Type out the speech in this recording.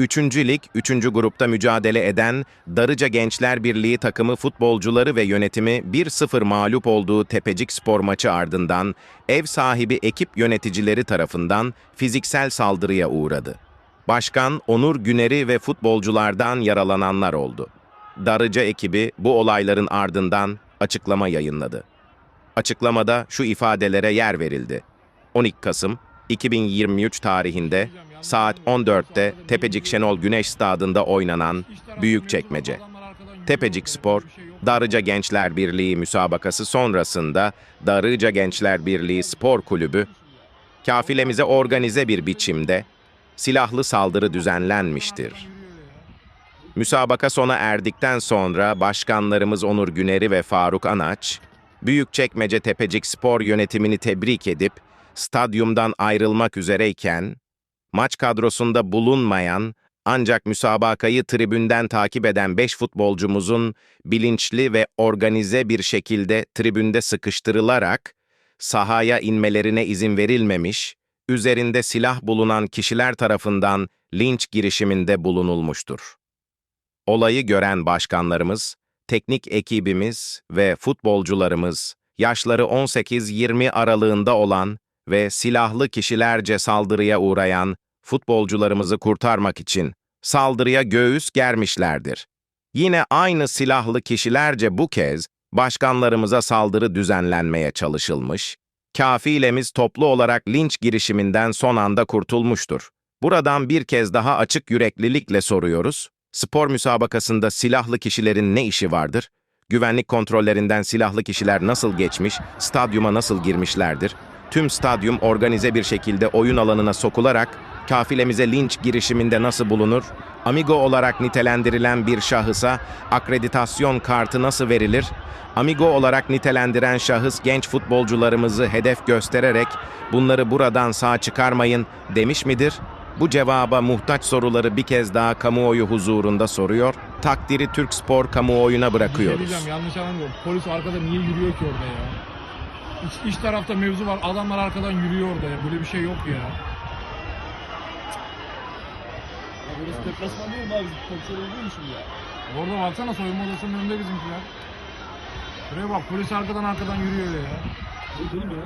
3. Lig 3. grupta mücadele eden Darıca Gençler Birliği takımı futbolcuları ve yönetimi 1-0 mağlup olduğu Tepecik spor maçı ardından ev sahibi ekip yöneticileri tarafından fiziksel saldırıya uğradı. Başkan Onur Güner'i ve futbolculardan yaralananlar oldu. Darıca ekibi bu olayların ardından açıklama yayınladı. Açıklamada şu ifadelere yer verildi. 12 Kasım 2023 tarihinde saat 14'te Tepecik Şenol Güneş Stadı'nda oynanan Büyükçekmece. Tepecik Spor, Darıca Gençler Birliği müsabakası sonrasında Darıca Gençler Birliği Spor Kulübü, kafilemize organize bir biçimde silahlı saldırı düzenlenmiştir. Müsabaka sona erdikten sonra başkanlarımız Onur Güner'i ve Faruk Anaç, Büyükçekmece Tepecik Spor yönetimini tebrik edip stadyumdan ayrılmak üzereyken, maç kadrosunda bulunmayan ancak müsabakayı tribünden takip eden 5 futbolcumuzun bilinçli ve organize bir şekilde tribünde sıkıştırılarak sahaya inmelerine izin verilmemiş, üzerinde silah bulunan kişiler tarafından linç girişiminde bulunulmuştur. Olayı gören başkanlarımız, teknik ekibimiz ve futbolcularımız, yaşları 18-20 aralığında olan ve silahlı kişilerce saldırıya uğrayan futbolcularımızı kurtarmak için saldırıya göğüs germişlerdir. Yine aynı silahlı kişilerce bu kez başkanlarımıza saldırı düzenlenmeye çalışılmış, kafilemiz toplu olarak linç girişiminden son anda kurtulmuştur. Buradan bir kez daha açık yüreklilikle soruyoruz. Spor müsabakasında silahlı kişilerin ne işi vardır? Güvenlik kontrollerinden silahlı kişiler nasıl geçmiş, stadyuma nasıl girmişlerdir? Tüm stadyum organize bir şekilde oyun alanına sokularak kafilemize linç girişiminde nasıl bulunur? Amigo olarak nitelendirilen bir şahısa akreditasyon kartı nasıl verilir? Amigo olarak nitelendiren şahıs genç futbolcularımızı hedef göstererek bunları buradan sağ çıkarmayın demiş midir? Bu cevaba muhtaç soruları bir kez daha kamuoyu huzurunda soruyor, takdiri Türk spor kamuoyuna Bir şey bırakıyoruz. yanlış anlamıyorum. Polis arkada niye yürüyor ki orada ya? Üç, iç tarafta mevzu var. Adamlar arkadan yürüyor orada ya. Böyle bir şey yok ya. Ya burası deplasman değil mi abi? Kontrol ediyor musun ya? Orada baksana soyunma odasının önünde bizimkiler. Buraya bak polis arkadan arkadan yürüyor öyle ya. Değil mi ya?